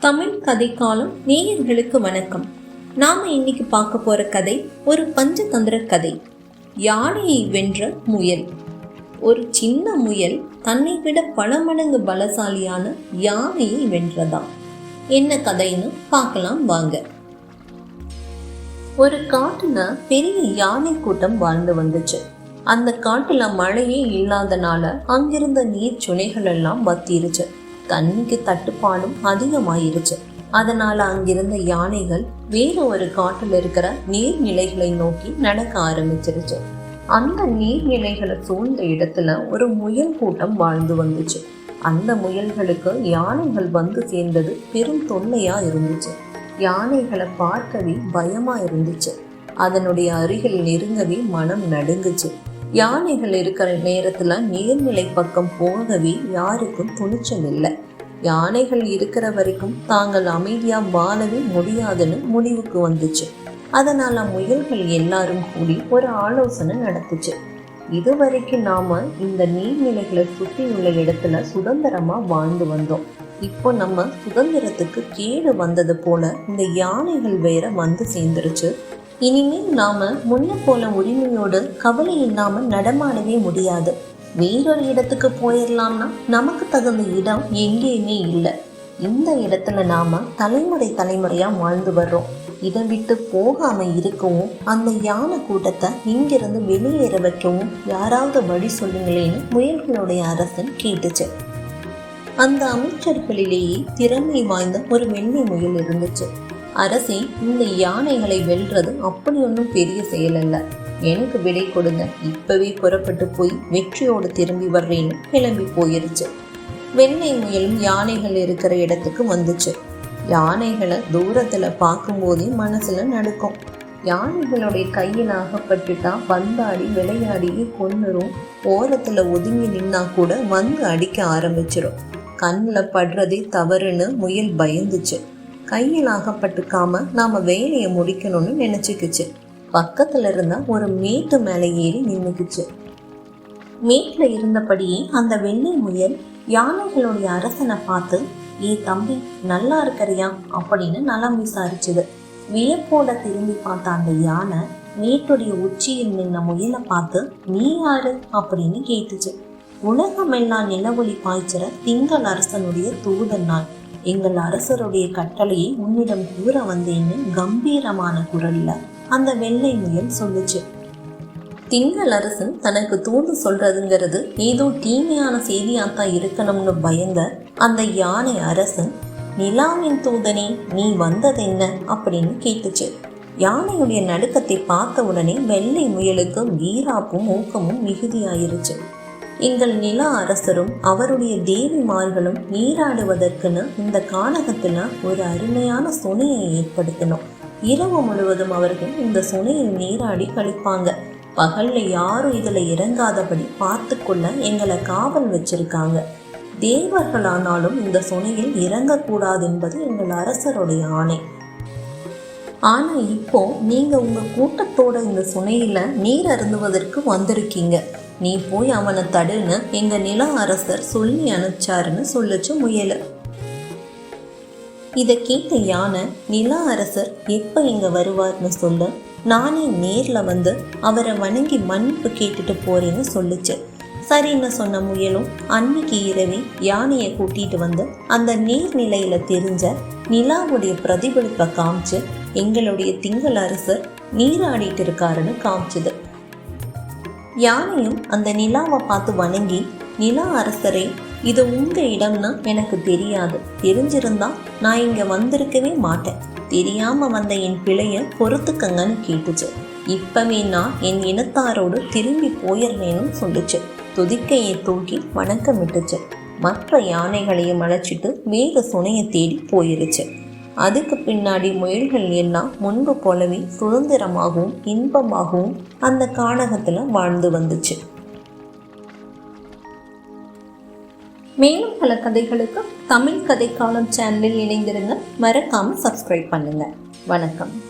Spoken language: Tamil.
தமிழ் கதைக்காலம் நேயர்களுக்கு வணக்கம். நாம இன்னைக்கு பார்க்க போற கதை ஒரு பஞ்சதந்திர கதை. யானையை வென்ற முயல். ஒரு சின்ன முயல் தன்னை விட பல மடங்கு பலசாலியான யானையை வென்றதா என்ன கதைன்னு பார்க்கலாம் வாங்க. ஒரு காட்டுல பெரிய யானை கூட்டம் வாழ்ந்து வந்துச்சு. அந்த காட்டுல மழையே இல்லாதனால அங்கிருந்த நீர் சுனைகள் எல்லாம் வத்திருச்சு. தண்ணிக்கு தட்டுப்பாடும் அதிகமாயிருச்சு. அதனால அங்கிருந்த யானைகள் வேற ஒரு காட்டில் இருக்கிற நீர்நிலைகளை நோக்கி நடக்க ஆரம்பிச்சிருச்சு. அந்த நீர்நிலைகளை சூழ்ந்த இடத்துல ஒரு முயல் கூட்டம் வாழ்ந்து வந்துச்சு. அந்த முயல்களுக்கு யானைகள் வந்து சேர்ந்தது பெரும் தொல்லையா இருந்துச்சு. யானைகளை பார்க்கவே பயமா இருந்துச்சு. அதனுடைய அருகில் நெருங்கவே மனம் நடுங்குச்சு. யானைகள் இருக்கிற நேரத்துல நீர்நிலை பக்கம் போகவே யாருக்கும் துணிச்சல் இல்லை. யானைகள் இருக்கிற வரைக்கும் தாங்கள் அமைதியா வாழவே முடியாதுன்னு முடிவுக்கு வந்துச்சு. அதனால முயல்கள் எல்லாரும் கூடி ஒரு ஆலோசனை நடத்துச்சு. இதுவரைக்கும் நாம இந்த நீர்நிலைகளை சுற்றியுள்ள இடத்துல சுதந்திரமா வாழ்ந்து வந்தோம். இப்போ நம்ம சுதந்திரத்துக்கு கேடு வந்தது போல இந்த யானைகள் வேற வந்து சேர்ந்துருச்சு. இனிமேல் நாம முன்ன போல உரிமையோடு கவலை இல்லாம நடமாடவே முடியாது. வேறொரு இடத்துக்கு போயிடலாம்னா நமக்கு தகுந்த இடம் எங்கேயுமே இல்லை. இந்த இடத்துல நாம தலைமுறை தலைமுறையா வாழ்ந்து வர்றோம். இதை விட்டு போகாம இருக்கவும் அந்த யானை கூட்டத்தை இங்கிருந்து வெளியேற வைக்கவும் யாராவது வழி சொல்லுங்களேன்னு முயல்களுடைய அரசன் கேட்டுச்சு. அந்த அமைச்சர்களிலேயே திறமை வாய்ந்த ஒரு வெள்ளை முயல் இருந்துச்சு. அரசி இந்த யானைகளை வெல்றது அப்படி ஒன்றும் பெரிய செயல் அல்ல. எனக்கு விடை கொடுங்க இப்பவே புறப்பட்டு போய் வெற்றியோடு திரும்பி வர்றேன்னு கிளம்பி போயிருச்சு. வெள்ளை முயலும் யானைகள் இருக்கிற இடத்துக்கு வந்துச்சு. யானைகளை தூரத்துல பார்க்கும்போதே மனசுல நடுக்கும். யானைகளுடைய கையில் ஆகப்பட்டுட்டா பந்தாடி விளையாடி கொன்னுரும். ஓரத்துல ஒதுங்கி நின்னா கூட வந்து அடிக்க ஆரம்பிச்சிடும் கண்ணில் படுறதே தவறுன்னு முயல் பயந்துச்சு. கையில் ஆகப்பட்டுக்காம நாம வேலையை முடிக்கணும்னு நினைச்சுக்குச்சு. பக்கத்துல இருந்த ஒரு மேட்டு மேலே ஏறி நின்றுக்குச்சு மேட்டில் இருந்தபடியே அந்த வெள்ளை முயல் யானைகளுடைய அரசனை பார்த்து ஏ தம்பி நல்லா இருக்கிறியா? அப்படின்னு நலம் விசாரிச்சுது. வியப்போட திரும்பி பார்த்த அந்த யானை மேட்டுடைய உச்சியில் நின்ன முயலை பார்த்து நீ யாரு? அப்படின்னு கேட்டுச்சு. உலகமெல்லாம் நிலவொளி பாய்ச்சிற திங்கள் அரசனுடைய தூதன் நான். எங்கள் அரசருடைய கட்டளையை உன்னிடம் கூற வந்தேன்னு கம்பீரமான குரல்ல அந்த வெள்ளை முயல் சொல்லுச்சு. திங்கள் அரசன் தனக்கு தூது சொல்றதுங்கிறது ஏதோ தீமையான செய்தியாத்தான் இருக்கணும்னு பயந்த அந்த யானை அரசன் நிலாவின் தூதனே நீ வந்ததென்ன அப்படின்னு கேட்டுச்சு. யானையுடைய நடுக்கத்தை பார்த்த உடனே வெள்ளை முயலுக்கு வீராப்பும் ஊக்கமும் மிகுதியாயிருச்சு. எங்கள் நில அரசரும் அவருடைய தேவிமார்களும் நீராடுவதற்குன்னு இந்த கானகத்துல ஒரு அருமையான சுனையை ஏற்படுத்தணும் இரவு முழுவதும் அவர்கள் இந்த சுனையில் நீராடி கழிப்பாங்க. பகல்ல யாரும் இதுல இறங்காதபடி பார்த்து கொள்ள எங்களை காவல் வச்சிருக்காங்க. தேவர்களானாலும் இந்த சுனையில் இறங்கக்கூடாது என்பது எங்கள் அரசருடைய ஆணை. ஆனா இப்போ நீங்க உங்க கூட்டத்தோட இந்த சுனையில நீர் அருந்துவதற்கு வந்திருக்கீங்க. நீ போய் அவனை தடுன்னு எங்க நில அரசர் சொல்லி அனுப்பிச்சாருன்னு சொல்லுச்சு முயல. இதை கேட்ட யானை நில அரசர் எப்ப இங்க வருவார்னு சொல்ல நானே நேர்ல வந்து அவரை வணங்கி மன்னிப்பு கேட்டுட்டு போறேன்னு சொல்லுச்சு. சரின்னு சொன்ன முயலும் அன்னைக்கு இரவே யானையை கூட்டிட்டு வந்து அந்த நீர்நிலையில தெரிஞ்ச நிலாவுடைய பிரதிபலிப்பை காமிச்சு எங்களுடைய திங்கள் அரசர் நீராடிட்டு இருக்காருன்னு காமிச்சுது. யானையும் அந்த நிலாவை பார்த்து வணங்கி நிலா அரசரே இது உங்க இடம்னா எனக்கு தெரியாது. தெரிஞ்சிருந்தா நான் இங்க வந்திருக்கவே மாட்டேன். தெரியாம வந்த என் பிழைய பொறுத்துக்கங்கன்னு கேட்டுச்சு. இப்பவே நான் என் இனத்தாரோடு திரும்பி போயிடுறேன்னு சொல்லுச்சு. துதிக்கையை தூக்கி வணக்கமிட்டுச்சு. மற்ற யானைகளையும் அழைச்சிட்டு வேறு சுனையை தேடி போயிருச்சு. அதுக்கு பின்னாடி முயல்கள் எல்லாம் முன்பு போலவே சுதந்திரமாகவும் இன்பமாகவும் அந்த காணகத்தில் வாழ்ந்து வந்துச்சு. மேலும் பல கதைகளுக்கு தமிழ் கதைக்காலம் சேனலில் இணைந்திருங்க. மறக்காம சப்ஸ்கிரைப் பண்ணுங்க. வணக்கம்.